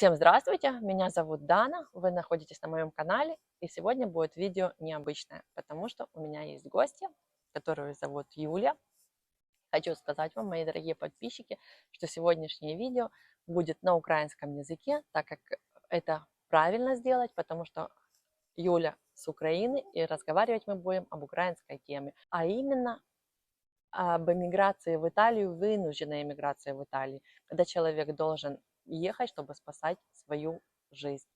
Всем здравствуйте, меня зовут Дана, вы находитесь на моем канале, и сегодня будет видео необычное, потому что у меня есть гостья, которую зовут Юля. Хочу сказать вам, мои дорогие подписчики, что сегодняшнее видео будет на украинском языке, так как это правильно сделать, потому что Юля с Украины, и разговаривать мы будем об украинской теме, а именно об эмиграции в Италию, вынужденной эмиграции в Италии, когда человек должен ехать, чтобы спасать свою жизнь.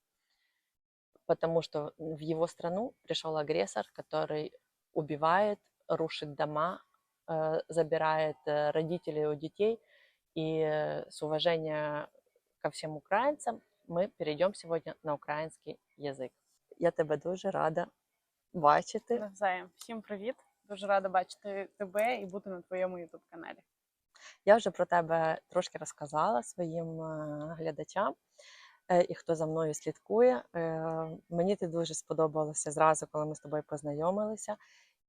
Потому что в его страну пришел агрессор, который убивает, рушит дома, э, забирает э, родителей у детей. И э, с уважения ко всем українцям ми перейдемо сьогодні на український язик. Я тебе дуже рада бачити. Навзаєм. Всім привіт. Дуже рада бачити тебе і бути на твоєму ютуб каналі. Я вже про тебе трошки розказала своїм е, глядачам, е, і хто за мною слідкує. Е, Мені ти дуже сподобалося зразу, коли ми з тобою познайомилися.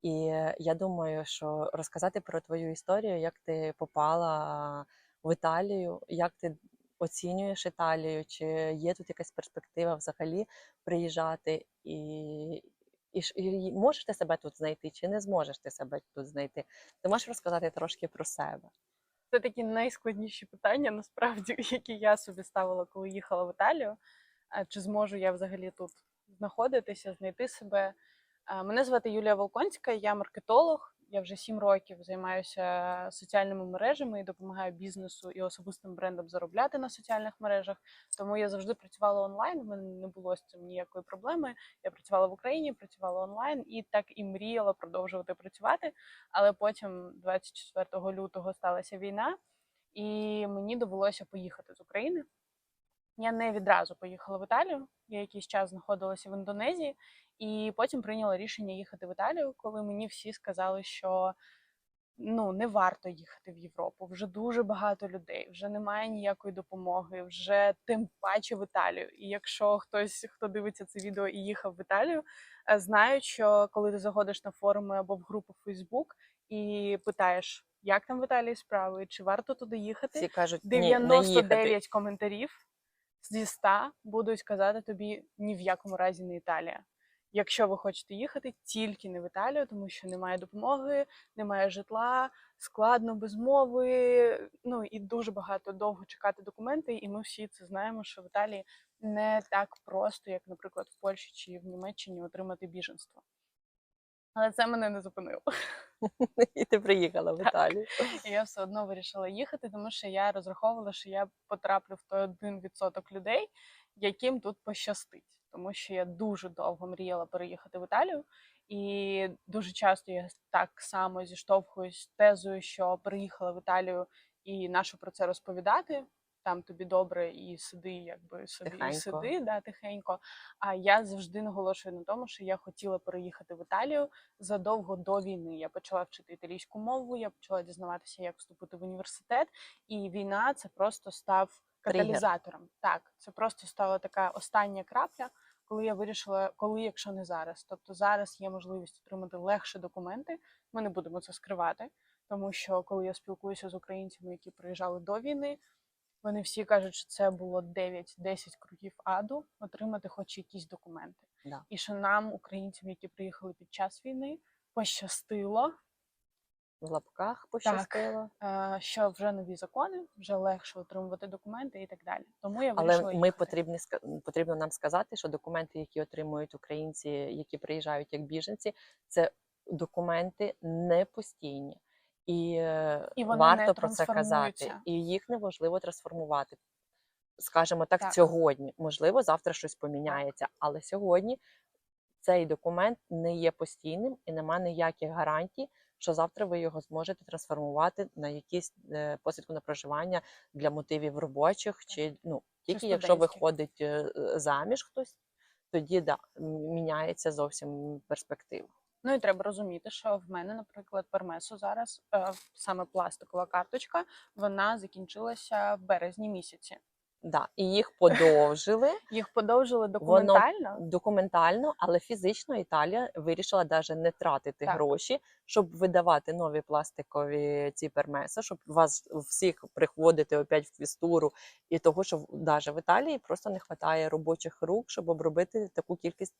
І я думаю, що розказати про твою історію, як ти попала в Італію, як ти оцінюєш Італію, чи є тут якась перспектива взагалі приїжджати, і, і, і можеш ти себе тут знайти, чи не зможеш ти себе тут знайти? Ти можеш розказати трошки про себе? Це такі найскладніші питання, насправді, які я собі ставила, коли їхала в Італію. Чи зможу я взагалі тут знаходитися, знайти себе? Мене звати Юлія Волконська, я маркетолог. Я вже сім років займаюся соціальними мережами і допомагаю бізнесу і особистим брендам заробляти на соціальних мережах. Тому я завжди працювала онлайн. У мене не було з цим ніякої проблеми. Я працювала в Україні, працювала онлайн і так і мріяла продовжувати працювати. Але потім, 24 лютого, сталася війна, і мені довелося поїхати з України. Я не відразу поїхала в Італію. Я якийсь час знаходилася в Індонезії, і потім прийняла рішення їхати в Італію, коли мені всі сказали, що ну не варто їхати в Європу. Вже дуже багато людей, вже немає ніякої допомоги, вже тим паче в Італію. І якщо хтось, хто дивиться це відео і їхав в Італію, е, знають, що коли ти заходиш на форуми або в групу Facebook і питаєш, як там в Італії справи, чи варто туди їхати, Всі кажуть, ні, не їхати. коментарів зі 100 будуть казати тобі ні в якому разі не Італія. Якщо ви хочете їхати, тільки не в Італію, тому що немає допомоги, немає житла, складно без мови. Ну і дуже багато довго чекати документи. І ми всі це знаємо, що в Італії не так просто, як, наприклад, в Польщі чи в Німеччині отримати біженство. Але це мене не зупинило. І ти приїхала в Італію. І я все одно вирішила їхати, тому що я розраховувала, що я потраплю в той один відсоток людей, яким тут пощастить. Тому що я дуже довго мріяла переїхати в Італію, і дуже часто я так само зіштовхуюсь з тезою, що переїхала в Італію і нащо про це розповідати. Там тобі добре і сиди, якби собі Тихенько. і сиди, да, тихенько. А я завжди наголошую на тому, що я хотіла переїхати в Італію задовго до війни. Я почала вчити італійську мову, я почала дізнаватися, як вступити в університет, і війна це просто став Тригер. каталізатором. Так, це просто стала така остання крапля, коли я вирішила, коли, якщо не зараз. Тобто зараз є можливість отримати легше документи. Ми не будемо це скривати, тому що коли я спілкуюся з українцями, які приїжджали до війни. Вони всі кажуть, що це було 9-10 кроків аду отримати хоч якісь документи. Да. І що нам, українцям, які приїхали під час війни, пощастило, В лапках пощастило. е, що вже нові закони, вже легше отримувати документи і так далі. Тому я Але ми їхати. потрібні потрібно нам сказати, що документи, які отримують українці, які приїжджають як біженці, це документи не постійні. І, е, І вони варто не про це казати. І їх неможливо трансформувати. Скажімо так, Так. сьогодні. Можливо, завтра щось поміняється, але сьогодні цей документ не є постійним і нема ніяких гарантій, що завтра ви його зможете трансформувати на якісь е, посвідку на проживання для мотивів робочих, чи ну тільки якщо виходить е, заміж хтось, тоді да, міняється зовсім перспектива. Ну і треба розуміти, що в мене, наприклад, пермесо зараз е, саме пластикова карточка, вона закінчилася в березні місяці. Да, і їх подовжили Їх подовжили документально. документально, але фізично Італія вирішила навіть не тратити Так. гроші, щоб видавати нові пластикові ці пермеса, щоб вас всіх приходити опять в квістуру, і того, що навіть в Італії просто не вистачає робочих рук, щоб обробити таку кількість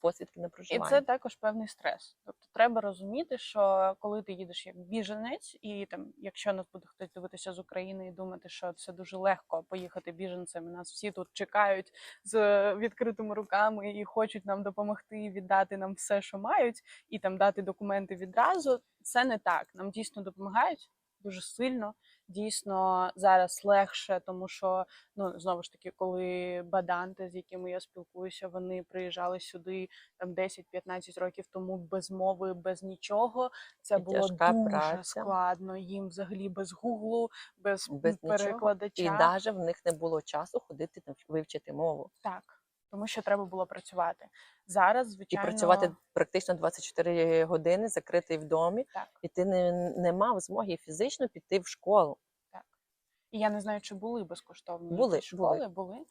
посвідки на І це також певний стрес. Тобто треба розуміти, що коли ти їдеш як біженець, і там, якщо нас буде хтось дивитися з України і думати, що це дуже легко поїхати біженцем, нас всі тут чекають з відкритими руками і хочуть нам допомогти віддати нам все, що мають, і там дати документи відразу. Це не так. Нам дійсно допомагають дуже сильно. Дійсно зараз легше, тому що ну знову ж таки, коли баданти, з якими я спілкуюся, вони приїжджали сюди там 10-15 років тому без мови, без нічого. Це було тяжка дуже праця. складно. Їм взагалі без гуглу, без, Без нічого. І навіть в них не було часу ходити навч- вивчити мову Так, тому що треба було працювати. Зараз, і працювати практично 24 години, закритий в домі, Так. і ти не, не мав змоги фізично піти в школу. Так І я не знаю, чи були безкоштовні Були, школи. Були.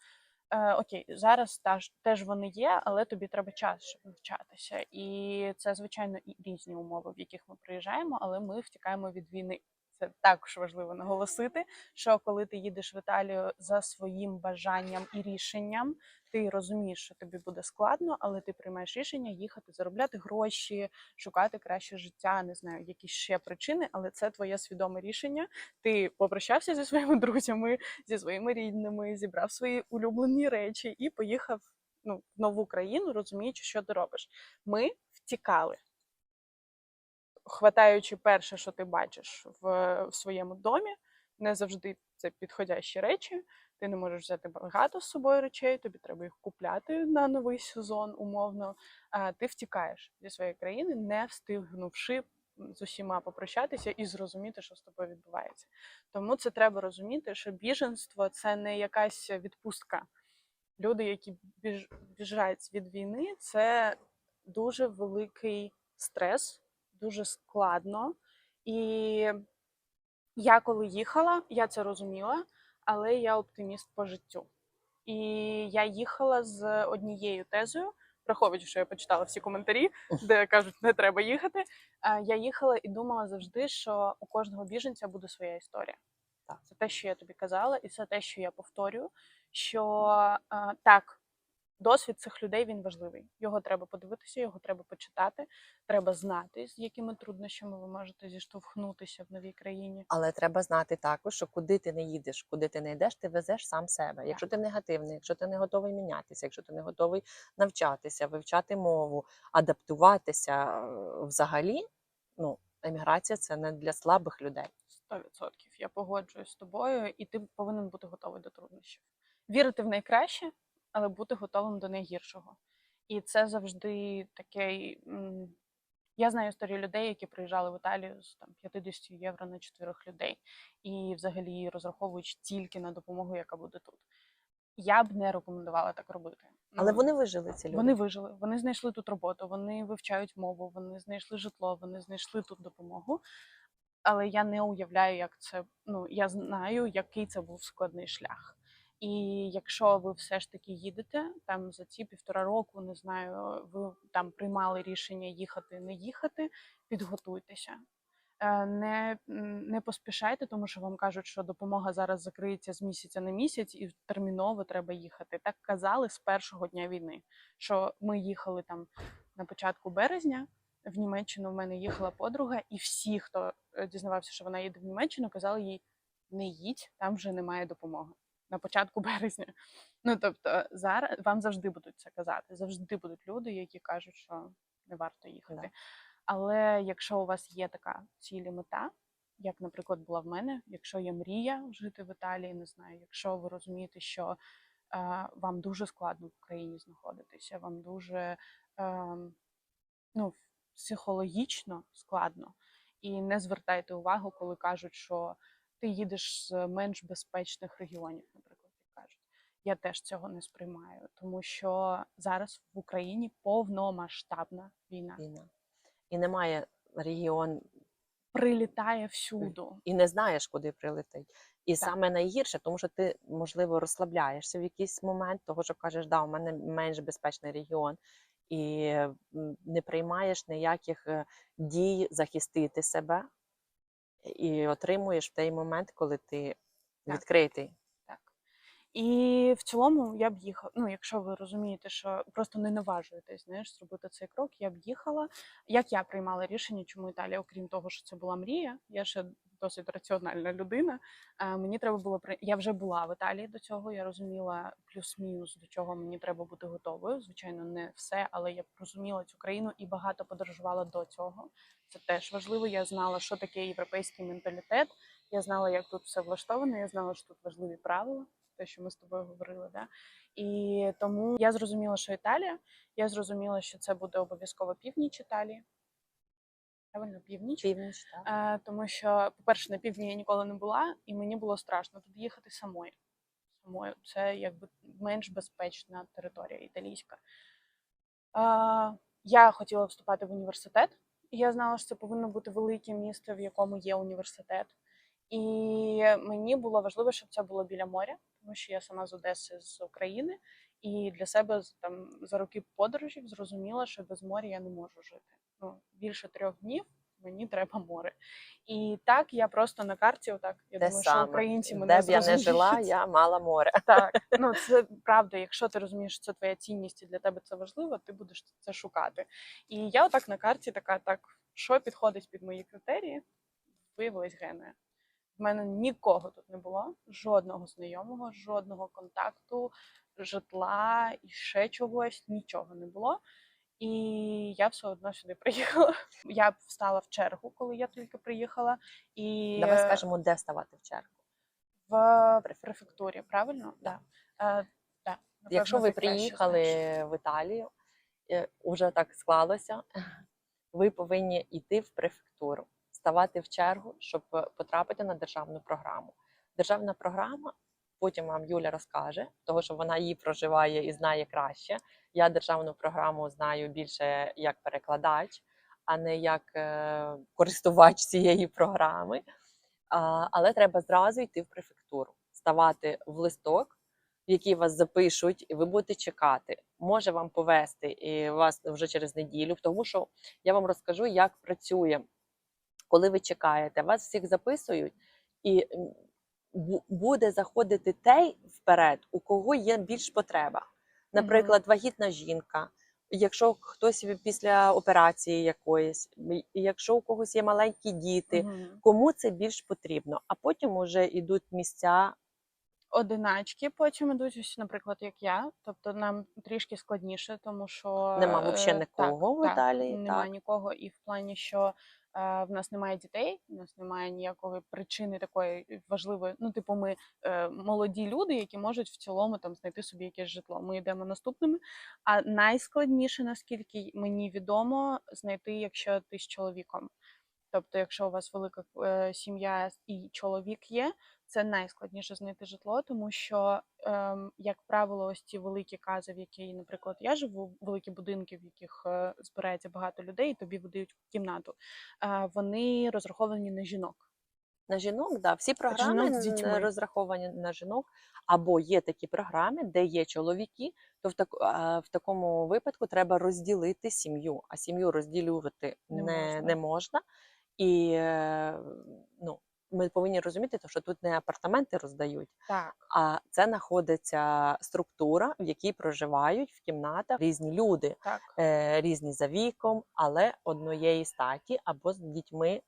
Е, окей, зараз теж, теж вони є, але тобі треба час, щоб навчатися. І це, звичайно, і різні умови, в яких ми приїжджаємо, але ми втікаємо від війни. Це також важливо наголосити, що коли ти їдеш в Італію за своїм бажанням і рішенням, ти розумієш, що тобі буде складно, але ти приймаєш рішення їхати, заробляти гроші, шукати краще життя, не знаю, якісь ще причини, але це твоє свідоме рішення. Ти попрощався зі своїми друзями, зі своїми рідними, зібрав свої улюблені речі і поїхав ну, в нову країну, розуміючи, що ти робиш. Ми втікали, хватаючи перше, що ти бачиш в, в своєму домі, не завжди це підходящі речі. Ти не можеш взяти багато з собою речей, тобі треба їх купляти на новий сезон, умовно. А ти втікаєш зі своєї країни, не встигнувши з усіма попрощатися і зрозуміти, що з тобою відбувається. Тому це треба розуміти, що біженство це не якась відпустка. Люди, які біж... біжать від війни, це дуже великий стрес, дуже складно. І я коли їхала, я це розуміла, але я оптиміст по життю. І я їхала з однією тезою, враховуючи, що я почитала всі коментарі, де кажуть, не треба їхати. Я їхала і думала завжди, що у кожного біженця буде своя історія. Так. Це те, що я тобі казала, і це те, що я повторюю. Що так, досвід цих людей він важливий. Його треба подивитися, його треба почитати. Треба знати, з якими труднощами ви можете зіштовхнутися в новій країні. Але треба знати також, що куди ти не їдеш, куди ти не йдеш, ти везеш сам себе. Якщо ти негативний, якщо ти не готовий мінятися, якщо ти не готовий навчатися, вивчати мову, адаптуватися е, взагалі, ну еміграція це не для слабих людей. 100%. Я погоджуюсь з тобою, і ти повинен бути готовий до труднощів. Вірити в найкраще, але бути готовим до найгіршого. І це завжди такий. Я знаю історію людей, які приїжджали в Італію з там 50 євро на чотирьох людей, і взагалі розраховуючи тільки на допомогу, яка буде тут. Я б не рекомендувала так робити. Але Ну, вони вижили ці люди. вони вижили, вони знайшли тут роботу, вони вивчають мову, вони знайшли житло, вони знайшли тут допомогу. Але я не уявляю, як це. Ну я знаю, який це був складний шлях. І якщо ви все ж таки їдете там за ці півтора року, не знаю, ви там приймали рішення їхати, не їхати, підготуйтеся. Не, не поспішайте, тому що вам кажуть, що допомога зараз закриється з місяця на місяць, і терміново треба їхати. Так казали з першого дня війни. Що ми їхали там на початку березня. В Німеччину в мене їхала подруга, і всі, хто е, дізнавався, що вона їде в Німеччину, казали їй: не їдь, там вже немає допомоги на початку березня. Ну тобто, зараз вам завжди будуть це казати. Завжди будуть люди, які кажуть, що не варто їхати. Да. Але якщо у вас є така ціль і мета, як, наприклад, була в мене, якщо є мрія жити в Італії, не знаю, якщо ви розумієте, що е, вам дуже складно в Україні знаходитися, вам дуже е, ну, психологічно складно, і не звертайте увагу, коли кажуть, що ти їдеш з менш безпечних регіонів, наприклад, як кажуть. Я теж цього не сприймаю, тому що зараз в Україні повномасштабна війна. війна. І немає регіон прилітає всюду. і не знаєш, куди прилетить. І Так. саме найгірше, тому що ти, можливо, розслабляєшся в якийсь момент, того що кажеш, да, у мене менш безпечний регіон, і не приймаєш ніяких е, дій захистити себе, і отримуєш в той момент, коли ти Так. відкритий. І в цілому я б їхала. Ну, якщо ви розумієте, що просто не наважуєтесь, знаєш, зробити цей крок, я б їхала. Як я приймала рішення, чому Італія, окрім того, що це була мрія, я ще досить раціональна людина. Мені треба було. Я вже була в Італії до цього. Я розуміла плюс-мінус до чого мені треба бути готовою. Звичайно, не все, але я розуміла цю країну і багато подорожувала до цього. Це теж важливо. Я знала, що таке європейський менталітет. Я знала, як тут все влаштовано. Я знала, що тут важливі правила, те, що ми з тобою говорили. Да? І тому я зрозуміла, що Італія. Я зрозуміла, що це буде обов'язково північ Італії. Правильно, північ. Північ, так. Е, тому що, по-перше, на півдні я ніколи не була, і мені було страшно туди їхати самою. Самою. Це якби менш безпечна територія італійська. Е, я хотіла вступати в університет, я знала, що це повинно бути велике місто, в якому є університет. І мені було важливо, щоб це було біля моря, тому що я сама з Одеси з України, і для себе там за роки подорожів зрозуміла, що без моря я не можу жити. Ну, більше трьох днів мені треба море. І так я просто на карті, отак я Те думаю, що українці мене Де б я не жила, я мала море. Так, ну це правда. Якщо ти розумієш, що це твоя цінність і для тебе це важливо, ти будеш це шукати. І я отак на карті така, так, що підходить під мої критерії, виявилась Генуя. В мене нікого тут не було, жодного знайомого, жодного контакту, житла і ще чогось, нічого не було. І я все одно сюди приїхала. Я встала в чергу, коли я тільки приїхала. І Давай е, скажемо, де ставати в чергу. в префектурі, правильно? Да. Е, да. Якщо ви ти краще приїхали в Італію, е, уже так склалося, ви повинні йти в префектуру, ставати в чергу, щоб е, потрапити на державну програму. Державна програма, потім вам Юля розкаже, того що вона її проживає і знає краще. Я державну програму знаю більше як перекладач, а не як е, користувач цієї програми. Але треба зразу йти в префектуру, ставати в листок, в який вас запишуть, і ви будете чекати. Може вам повести і вас вже через неділю, тому що я вам розкажу, як працює, коли ви чекаєте. Вас всіх записують, і буде заходити той вперед, у кого є більш потреба. Наприклад, вагітна жінка. Якщо хтось після операції якоїсь, якщо у когось є маленькі діти, кому це більш потрібно, а потім вже йдуть місця. Одиначки потім ідуть, ось, наприклад, як я. Тобто нам трішки складніше, тому що Нема е, взагалі нікого в так, Італії. Немає Так. нікого, і в плані, що е, в нас немає дітей, у нас немає ніякої причини такої важливої. Ну, типу, ми е, молоді люди, які можуть в цілому там знайти собі якесь житло. Ми йдемо наступними. А найскладніше, наскільки мені відомо, знайти, якщо ти з чоловіком. Тобто, якщо у вас велика е, сім'я і чоловік є, це найскладніше знайти житло, тому що, ем, як правило, ось ці великі кази, в які, наприклад, я живу, великі будинки, в яких е, збирається багато людей, і тобі видають кімнату. Е, вони розраховані на жінок. На жінок, да, всі програми жінок з дітьми. розраховані на жінок, або є такі програми, де є чоловіки, то в, так, в такому випадку треба розділити сім'ю, а сім'ю розділювати Не не, можна. не можна. І е, ну, ми повинні розуміти, що тут не апартаменти роздають, Так, а це знаходиться структура, в якій проживають в кімнатах різні люди, так. е, різні за віком, але однієї статі або з дітьми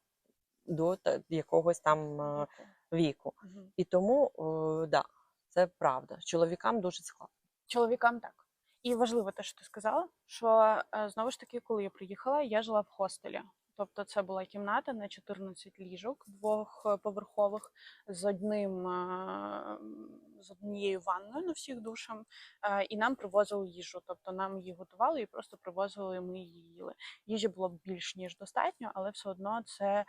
до якогось там е, віку. Мгм. І тому да, це правда. Чоловікам дуже складно. Чоловікам так. І важливо те, що ти сказала, що знову ж таки, коли я приїхала, я жила в хостелі. Тобто це була кімната на 14 ліжок двохповерхових з одним е, з однією ванною на всіх душам, е, і нам привозили їжу. Тобто нам її готували і просто привозили, ми її їли. Їжі було більш ніж достатньо, але все одно це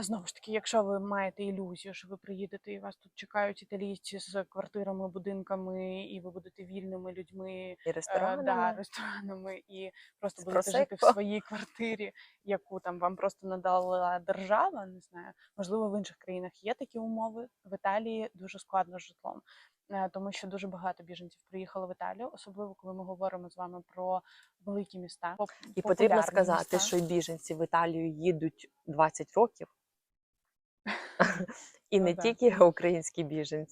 Знову ж таки, якщо ви маєте ілюзію, що ви приїдете і вас тут чекають італійці з квартирами, будинками, і ви будете вільними людьми, І е, да, ресторанами, і просто З будете жити в своїй квартирі, яку там вам просто надала держава. Не знаю, можливо, в інших країнах є такі умови. В Італії дуже складно з житлом. Е, Тому що дуже багато біженців приїхало в Італію, особливо коли ми говоримо з вами про великі міста. І потрібно сказати, міста. що біженці в Італію їдуть 20 років. І Ну не тільки українські біженці.